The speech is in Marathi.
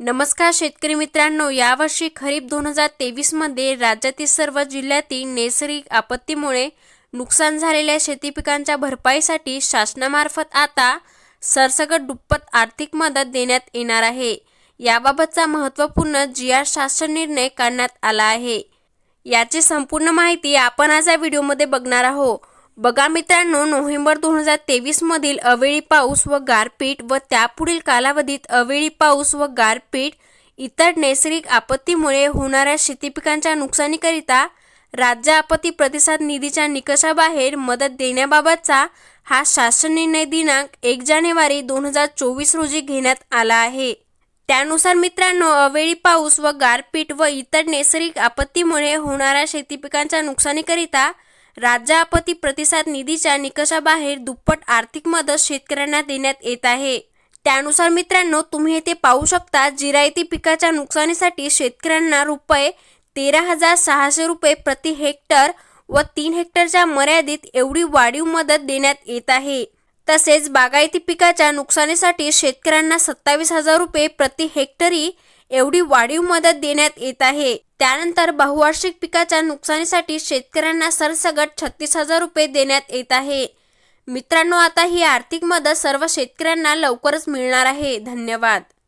नमस्कार शेतकरी मित्रांनो यावर्षी खरीप दोन हजार तेवीसमध्ये राज्यातील सर्व जिल्ह्यातील नैसर्गिक आपत्तीमुळे नुकसान झालेल्या शेती पिकांच्या भरपाईसाठी शासनामार्फत आता सरसकट दुप्पट आर्थिक मदत देण्यात येणार आहे. याबाबतचा महत्त्वपूर्ण जी आर शासन निर्णय काढण्यात आला आहे. याची संपूर्ण माहिती आपण आज या व्हिडिओमध्ये बघणार आहोत. बघा मित्रांनो नोव्हेंबर दोन हजार तेवीसमधील अवेळी पाऊस व गारपीट व त्यापुढील कालावधीत अवेळी पाऊस व गारपीट इतर नैसर्गिक आपत्तीमुळे होणाऱ्या शेतीपिकांच्या नुकसानीकरिता राज्य आपत्ती प्रतिसाद निधीच्या निकषाबाहेर मदत देण्याबाबतचा हा शासन निर्णय दिनांक एक जानेवारी दोन हजार चोवीस रोजी घेण्यात आला आहे. त्यानुसार मित्रांनो अवेळी पाऊस व गारपीट व इतर नैसर्गिक आपत्तीमुळे होणाऱ्या शेतीपिकांच्या नुकसानीकरिता राज्य आपत्ती प्रतिसाद निधीच्या निकषाबाहेर दुप्पट आर्थिक मदत शेतकऱ्यांना देण्यात येत आहे. त्यानुसार मित्रांनो तुम्ही येथे पाहू शकता जिरायती पिकाच्या नुकसानीसाठी शेतकऱ्यांना रुपये तेरा हजार सहाशे रुपये प्रति हेक्टर व तीन हेक्टरच्या मर्यादित एवढी वाढीव मदत देण्यात येत आहे. तसेच बागायती पिकाच्या नुकसानीसाठी शेतकऱ्यांना सत्तावीस हजार रुपये प्रति हेक्टरी एवढी वाढीव मदत देण्यात येत आहे. त्यानंतर बहुवार्षिक पिकाच्या नुकसानीसाठी शेतकऱ्यांना सरसगट छत्तीस हजार रुपये देण्यात येत आहे. मित्रांनो आता ही आर्थिक मदत सर्व शेतकऱ्यांना लवकरच मिळणार आहे. धन्यवाद.